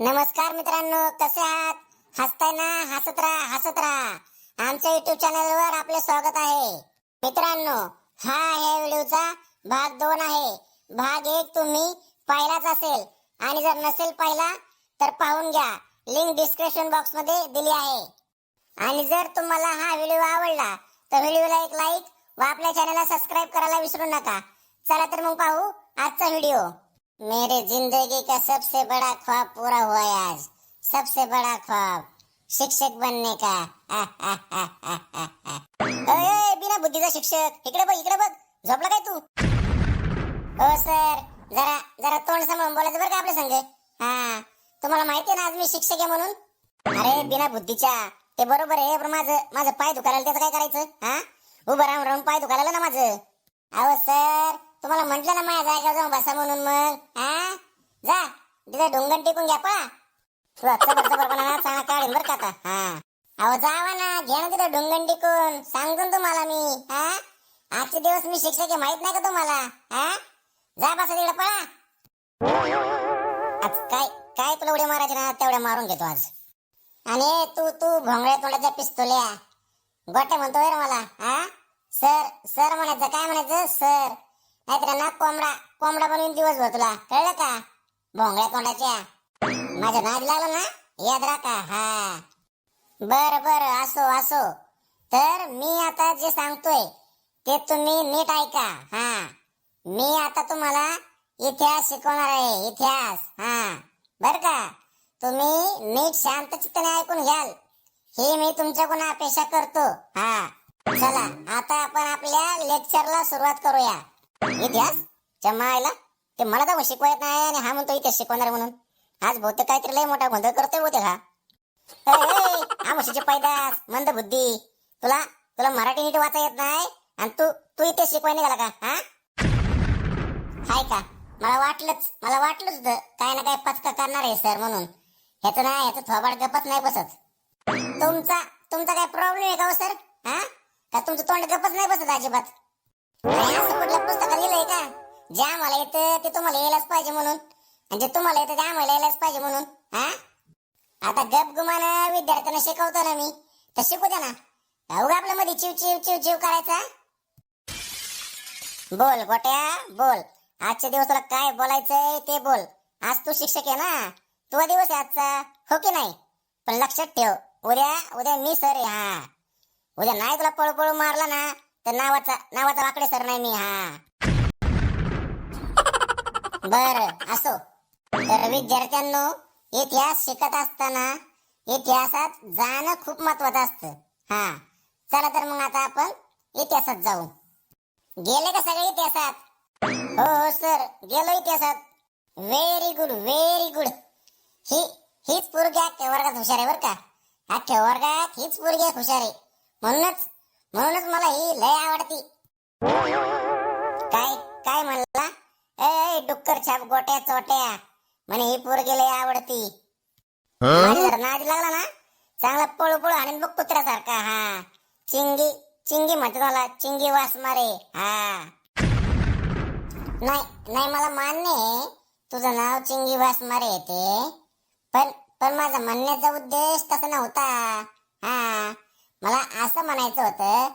नमस्कार मित्रांनो कसे आहात? हसताय ना? हसत राहा हसत राहा. आमच्या युट्यूब चॅनल वर आपले स्वागत आहे. मित्रांनो हा ह्या व्हिडिओचा भाग दोन आहे. भाग एक तुम्ही पाहिलाच असेल. आणि जर नसेल पाहिला तर पाहून घ्या. लिंक डिस्क्रिप्शन बॉक्समध्ये दिली आहे. आणि जर तुम्हाला हा व्हिडिओ आवडला तर व्हिडिओला एक लाईक व आपल्या चॅनलला सबस्क्राईब करायला विसरू नका. चला तर मग पाहू आजचा व्हिडिओ. मेरे जिंदगी का सबसे बड़ा ख्वाब पूरा हुआ है आज। सबसे बड़ा ख्वाब शिक्षक बनने का। अरे बिना बुद्धीचा शिक्षक। इकडे बघ इकडे बघ। झोपला काय तू? हो सर। जरा जरा तोंड सांभाळून बोलायचं बरं का आपल्या संग? हा. तुम्हाला माहिती आहे ना आज मी शिक्षक आहे म्हणून? अरे बिना बुद्धीच्या. ते बरोबर आहे पण माझं माझं पाय दुखायला त्याचं काय करायचं? हा? उभं राहून राहून पाय दुखायला ना माझं? अहो सर. तुम्हाला म्हटलं ना माझ्या जागेवर जाऊन बसा म्हणून मग हा? जा तिथे डोंगण टिकून घ्या पळा. तुला चांगला बरं का आता हा. अहो जावा ना घ्या ना तिथे डोंगण टिकून सांगतो तुम्हाला मी हा? आजचे दिवस मी शिक्षक माहीत नाही का तुम्हाला हा? जा बसा तिकडे पळा. आज काय काय तुला उड्या मारायचे ना तेवढ्या मारून घेतो आज. आणि तू तू भोंगळ्या तोंडाच्या पिस्तोल्या. गोट्या म्हणतोय रे मला हा? सर सर म्हणायचं काय म्हणायचं? सर. नाहीतर ना कोंबडा कोंबडा बनवून दिवसभर तुला. कळलं का? भोंगळ्या कोंडाच्या माझ्या नाद लागलं ना? याद राखा. हा. बर बर. असो असो. तर मी आता जे सांगतोय ते तुम्ही नीट ऐका. हा. मी आता तुम्हाला इतिहास शिकवणार आहे. इतिहास. हा. बर का? तुम्ही नीट शांत चित्ताने ऐकून घ्याल. हे मी तुमच्याकडून अपेक्षा करतो. हा. चला आता आपण आपल्या लेक्चरला सुरुवात करूया. इतिहास जमायला ते मला तर शिकवत नाही आणि हा म्हणतो इतिहास शिकवणार म्हणून? आज बहुतेक काहीतरी लय मोठा गोंधळ करतोय बहुतेक हा. हा म्हशीचे पैदास मंद बुद्धी. तुला तुला मराठी नीट वाचा येत नाही आणि तू तू इथे शिकवाय निघाला का हा? हाय का? मला वाटलंच मला वाटलंच होतं काय ना काय पचका करणार आहे सर म्हणून. ह्याचं नाही ह्याचं थोबाड गपत नाही बसत. तुमचा तुमचा काय प्रॉब्लेम आहे का हो सर? हा? का तुमचं तोंड गपत नाही बसत अजिबात? कुठल्या पुस्तकात लिहिलंय का? जे आम्हाला येतं ते तुम्हाला यायलाच पाहिजे म्हणून. आणि जे तुम्हाला येतं ते आम्हाला यायलाच पाहिजे म्हणून हा? आता गप गुमान विद्यार्थ्यांना शिकवतो ना मी. तर शिकू द्या ना. अवघ आपल्या मध्ये चिव चिव चिव चिव करायचा? बोल गोट्या बोल. आजच्या दिवसाला तुला काय बोलायचंय ते बोल. आज तू शिक्षक आहे ना? तो दिवस आहे आजचा. हो की नाही? पण लक्षात ठेव. उद्या उद्या मी सर हा. उद्या नाही तुला पळू पळू मारला ना तर नावाचा नावाचा वाकडे सर नाही मी हा. बर असो. तर विद्यार्थ्यांनो इतिहास शिकत असताना इतिहासात जाणं खूप महत्वाचं असतं. हा. चला तर मग आता आपण इतिहासात जाऊ. गेले का सगळे इतिहासात? हो हो सर. गेलो इतिहासात. व्हेरी गुड व्हेरी गुड ही हीच पोरगी आख्या वर्गात हुशार आहे बरं का. आख्या वर्गात हीच पोरगी हुशार आहे. म्हणूनच म्हणूनच मला ही लय आवडती. काय काय म्हणला? ए डुक्कर छाप गोट्या चोट्या. म्हणे ही पोरगी लय आवडती. नाद लागला ना चांगला पळू पळू आणि बघ कुत्र्यासारखा हा. चिंगी चिंगी म्हणते मला चिंगी वास मारे हा. नाही नाही मला मान्य आहे तुझं नाव चिंगी वास मारे येते पण पण माझा म्हणण्याचा उद्देश तसा नव्हता हा. मला असं म्हणायचं होतं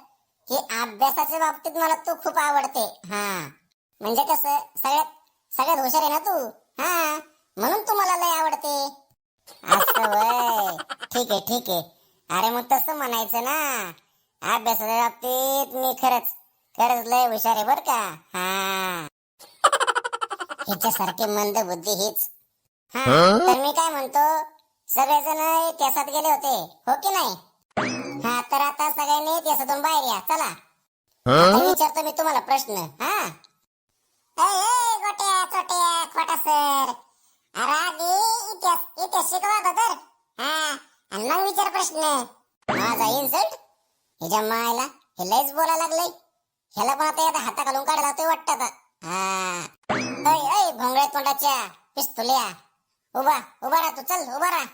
की अभ्यासाच्या बाबतीत मला तू खूप आवडते. हा. म्हणजे कसं सगळ्यात सगळ्यात हुशार आहे ना तू? हा. म्हणून तू मला लय आवडते. असं वय. ठीक आहे ठीक आहे. अरे मग तसं म्हणायचं ना. अभ्यासाच्या बाबतीत मी खरंच खरंच लय हुशार आहे बर का. हा. हिच्यासारखी मंद बुद्धी हीच. हा. तर मी काय म्हणतो? सगळेजण इतिहासात गेले होते. हो की नाही? हा तर आता सगळ्यांनी इतिहासातून बाहेर या. चला. आता विचारतो मी तुम्हाला प्रश्न. हा? ए, ए, गोट्या चोट्या खोटा सर. अरे आधी इतिहास इतिहास शिकवा अगोदर. हा? आणि मग विचार प्रश्न. माझा इन्सल्ट हिच्या मायला? हे लयच बोलायला लागलंय. ह्याला पण आता आता हाता घालून काढायला लागतोय वाटतं आता. हा. ऐ ऐ भोंगळ्या तोंडाच्या पिस्तुल्या. उभा उभा राहा तू चल उभा राहा.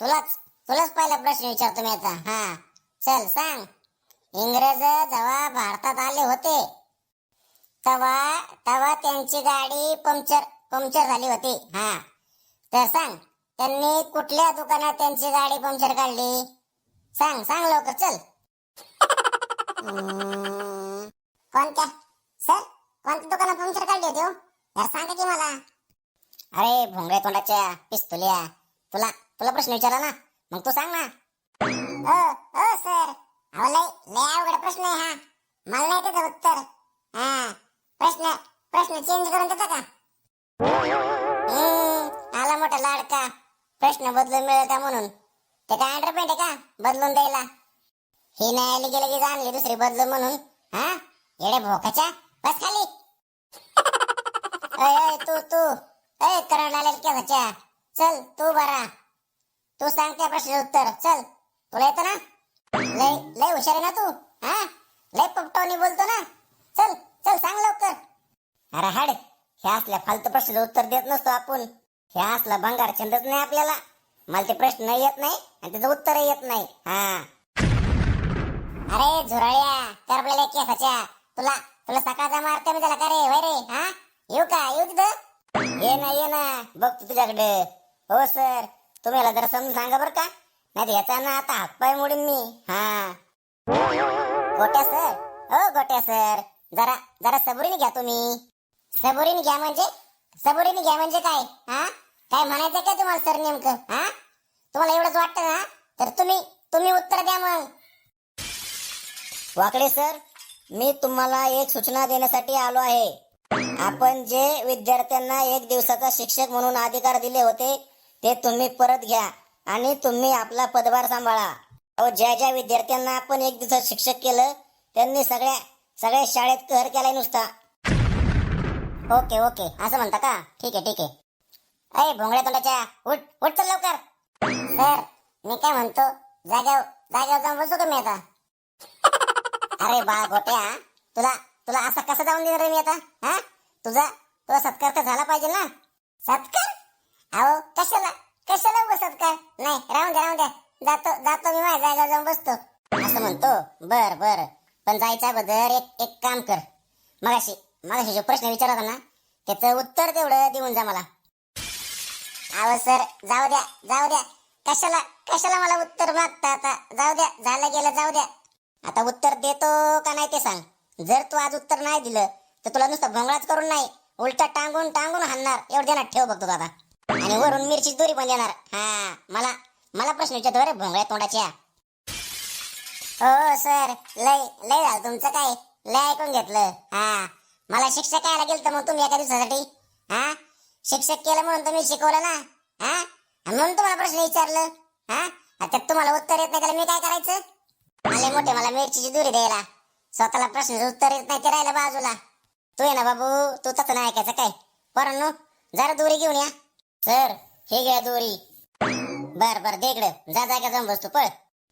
तुलाच. तुलाच पहिला प्रश्न विचारतो मी आता. हा. चल सांग. इंग्रज जेव्हा भारतात आले होते तेव्हा तेव्हा त्यांची गाडी पंक्चर पंक्चर झाली होती. हा. तर सांग त्यांनी कुठल्या दुकानात त्यांची गाडी पंक्चर काढली? सांग सांग लवकर चल. कोणत्या? सर कोणत्या दुकानात पंक्चर काढली होती हो? यार सांगा की मला. अरे भोंगळे तोंडाच्या पिस्तुल्या. तुला तुला प्रश्न विचारला ना? मग तू सांग ना. ओ ओ सर. अहो लय लय अवघड प्रश्न आहे हा. मला नाही त्याचं उत्तर. हा. प्रश्न प्रश्न चेंज करून देता का? हम्म, आला मोठा लाडका. प्रश्न बदलून मिळेल का म्हणून? ते काय अंडरपेंट आहे का? बदलून द्यायला. ही नाही आली गेली की आणली दुसरी बदलून म्हणून. हा? येडे भोकाच्या? बस खाली. अय अय तू तू. अय करण आलेल केसाच्या चल तू बरा. तू सांग त्या प्रश्नाचं उत्तर. चल तुला येतं ना? लय लय हुशार आहे ना तू? हा? लय पपटवणी बोलतो ना? चल चल सांग लवकर. अरे हाड हे असल्या फालतू प्रश्नाचं उत्तर देत नसतो आपण. हे असला भंगार छंदच नाही आपल्याला. मला ते प्रश्न येत नाही आणि त्याचं उत्तरही येत नाही. हा. अरे झुरळ्या करपलेल्या केसाच्या. तुला तुला सकाळचा मारते मी त्याला का रे? वय रे हा? येऊ का? येऊ तिथं? ये ना ये ना. बघ तुझ्याकडे. हो सर. तुम्ही याला जरा समजून सांगा बरं का? नाही याचा ना आता हातपाय मोडीन मी. हा. गोट्या सर. हो गोट्या सर. जरा जरा सबुरीने घ्या तुम्ही. सबुरीने घ्या म्हणजे? सबुरीने घ्या म्हणजे काय? हा? काय म्हणायचं काय तुम्हाला सर नेमकं? हा? तुम्हाला एवढंच वाटतं ना तर तुम्ही तुम्ही उत्तर द्या मग. वाकडे सर मी तुम्हाला एक सूचना देण्यासाठी आलो आहे. आपण जे विद्यार्थ्यांना एक दिवसाचा शिक्षक म्हणून अधिकार दिले होते ते तुम्ही परत घ्या आणि तुम्ही आपला पदभार सांभाळा. अहो ज्या ज्या विद्यार्थ्यांना आपण एक दिवस शिक्षक केलं त्यांनी सगळ्या सगळ्या शाळेत कहर केलाय नुसता. Okay okay. असं म्हणता का? ठीक आहे ठीक आहे. अरे भोंगड्या तोंडाच्या उठ उठ चल लवकर. सर मी काय म्हणतो जाग्यावर जाग्यावर जाऊन बसू का मी आता? अरे बाळ गोट्या तुला तुला असं कसं जाऊन देणार रे मी आता? हा? तुझा तुझा सत्कार तर झाला पाहिजे ना? सत्कार? अहो कशाला? कशाला बसत काय? नाही राहून द्या राहून द्या. जातो जातो मी माझ्या जागेवर जाऊन बसतो. असं म्हणतो? बर बर. पण जायच्या अगोदर एक एक काम कर. मगाशी मगाशी जो प्रश्न विचारला होता ना त्याचं उत्तर तेवढं देऊन जा मला. अहो सर जाऊ द्या जाऊ द्या. कशाला कशाला मला उत्तर मागता आता? जाऊ द्या झालं गेलं जाऊ द्या. आता उत्तर देतो का नाही ते सांग. जर तू आज उत्तर नाही दिलं तर तुला नुसतं भोंगळाच करून नाही उलटा टांगून टांगून हाणणार. एवढ्या ठेव बघतो दादा आणि वरून मिरची दोरी पण देणार. हा मला मला प्रश्न विचारतो अरे भोंगळ्या तोंडाच्या. हो सर लय लय झालं तुमचं काय? लय ऐकून घेतलं. हा मला शिक्षक यायला गेलं तर मग तुम्ही एका दिवसासाठी. हा शिक्षक केलं म्हणून तुम्ही शिकवलं ना. हा म्हणून तुम्हाला प्रश्न विचारलं. हा आता तुम्हाला उत्तर येत नाही त्याला मी काय करायचं? आले मोठे मला मिरचीची दुरी द्यायला. स्वतःला प्रश्न उत्तर येत नाही ते राहिलं बाजूला. तू ये ना बाबू तू तसं नाही ऐकायचं काय? परंतु जरा दुरी घेऊन या. सर हे घ्या दोरी. बर बर दे जा जागा जाऊन बसतो पळ.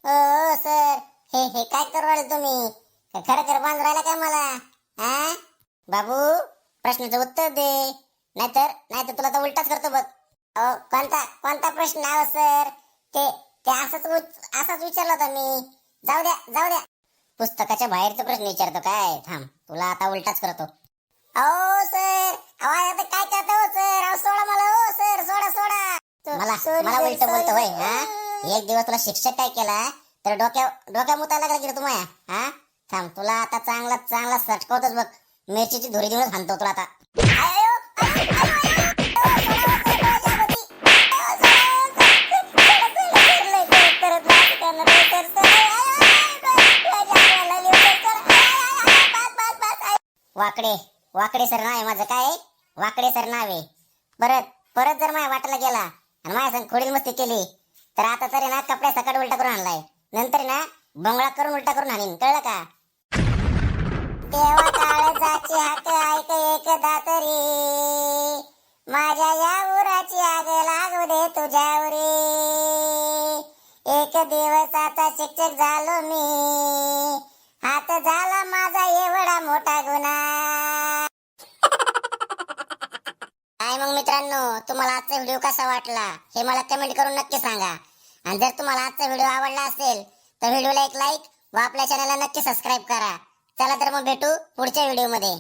ओ सर हे हे काय करू तुम्ही? खरं खरं बांधून राहिला काय मला? हा बाबू प्रश्नाचं उत्तर दे. नाहीतर नाहीतर तुला तर उलटाच करतो बघ. अहो कोणता कोणता प्रश्न? आहे सर ते ते असंच असाच विचारला होता मी. जाऊ द्या जाऊ द्या. पुस्तकाच्या बाहेरचा प्रश्न विचारतो काय? थांब तुला आता उलटाच करतो. अहो सर अहो आता काय करता हो सर अहो सोडा मला हो सर सोडा सोडा मला मला उलट बोलतो होय हा एक दिवस तुला शिक्षक काय केला तर डोक्या डोक्या मुतायला लागला की तुम्हाला हा थांब तुला आता चांगला चांगला सटकवतोच बघ मिरचीची धुरी देऊनच हाणतो तुला आता आयो, आयो, आयो, आयो, आयो, सोडा, सोडा, जागोती. आयो, सोडा, सोडा, सोडा, सोडा, लय करत नाही, करत नाही, तर सोडा, आयो, आयो, आयो, आयो, आयो, आयो, सोडा, आयो, आयो, आयो, बस, बस, बस, आयो. वाकडे वाकडे सर नाव आहे माझं काय वाकडे सर नाव आहे. परत परत जर माझ्या वाटला गेला आणि माझ्या संग खोडील मस्ती केली तर आता तरी ना कपड्या सकाळी उलटा करून आणलाय. नंतर ना बंगळा करून उलटा करून आणीन कळलं का? देवा काळजाची हाक ऐक एकदा तरी. माझ्या या उराची आग लागू दे तुझ्यावरी. एक दिवसाचा शिक्षक झालो मी. हात झाला माझा एवढा मोठा गुन्हा. मग मित्रांनो तुम्हाला आजचा व्हिडिओ कसा वाटला हे मला कमेंट करून नक्की सांगा. आणि जर तुम्हाला आजचा व्हिडिओ आवडला असेल तर व्हिडिओला एक लाईक व आपल्या चॅनलला नक्की सबस्क्राईब करा. चला तर मग भेटू पुढच्या व्हिडिओमध्ये